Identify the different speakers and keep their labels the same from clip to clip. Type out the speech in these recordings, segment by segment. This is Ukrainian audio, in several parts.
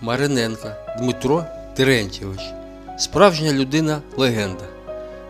Speaker 1: Мариненка Дмитро Терентьєвич. Справжня людина легенда.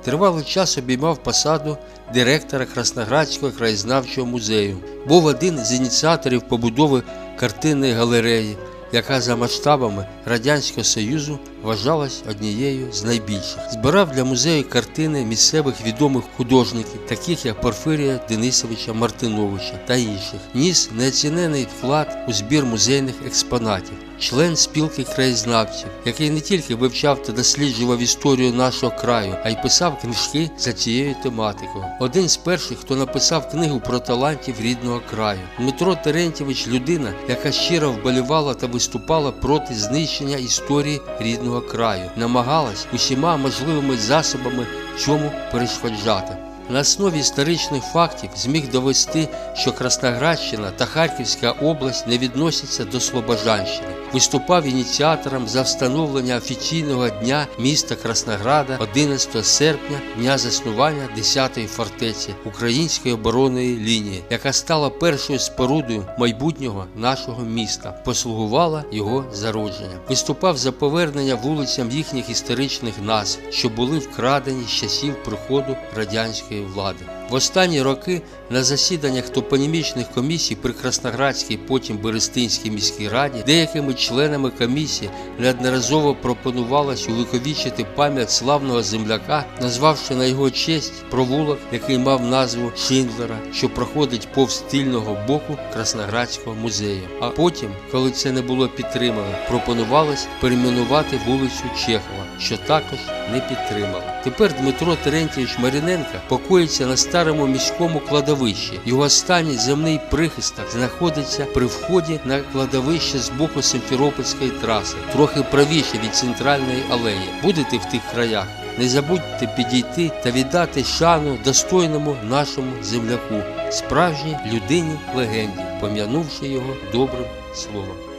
Speaker 1: Тривалий час обіймав посаду директора Красноградського краєзнавчого музею. Був один з ініціаторів побудови картинної галереї, яка за масштабами Радянського Союзу вважалась однією з найбільших. Збирав для музею картини місцевих відомих художників, таких як Порфирія Денисовича Мартиновича та інших. Ніс неоцінений вклад у збір музейних експонатів. Член спілки краєзнавців, який не тільки вивчав та досліджував історію нашого краю, а й писав книжки за цією тематикою. Один з перших, хто написав книгу про талантів рідного краю. Дмитро Терентьєвич людина, яка щиро вболівала та виступала проти знищення історії рідного краю, намагалась усіма можливими засобами цьому перешкоджати. На основі історичних фактів зміг довести, що Красноградщина та Харківська область не відносяться до Слобожанщини. Виступав ініціатором за встановлення офіційного дня міста Краснограда 11 серпня, дня заснування 10-ї фортеці Української оборонної лінії, яка стала першою спорудою майбутнього нашого міста, послугувала його зародженням. Виступав за повернення вулицям їхніх історичних назв, що були вкрадені з часів приходу радянської влади. В останні роки на засіданнях топонімічних комісій при Красноградській, потім Берестинській міській раді, деякими членами комісії неодноразово пропонувалось увіковічити пам'ять славного земляка, назвавши на його честь провулок, який мав назву Шиндлера, що проходить повз тильного боку Красноградського музею. А потім, коли це не було підтримано, пропонувалось перейменувати вулицю Чехова, що також не підтримали. Тепер Дмитро Терентьєвич Маріненко покоїться на старому міському кладовищі. Його останній земний прихисток знаходиться при вході на кладовище з боку Симферопольської траси, трохи правіше від центральної алеї. Будете в тих краях? Не забудьте підійти та віддати шану достойному нашому земляку, справжній людині легенді, пом'янувши його добрим словом.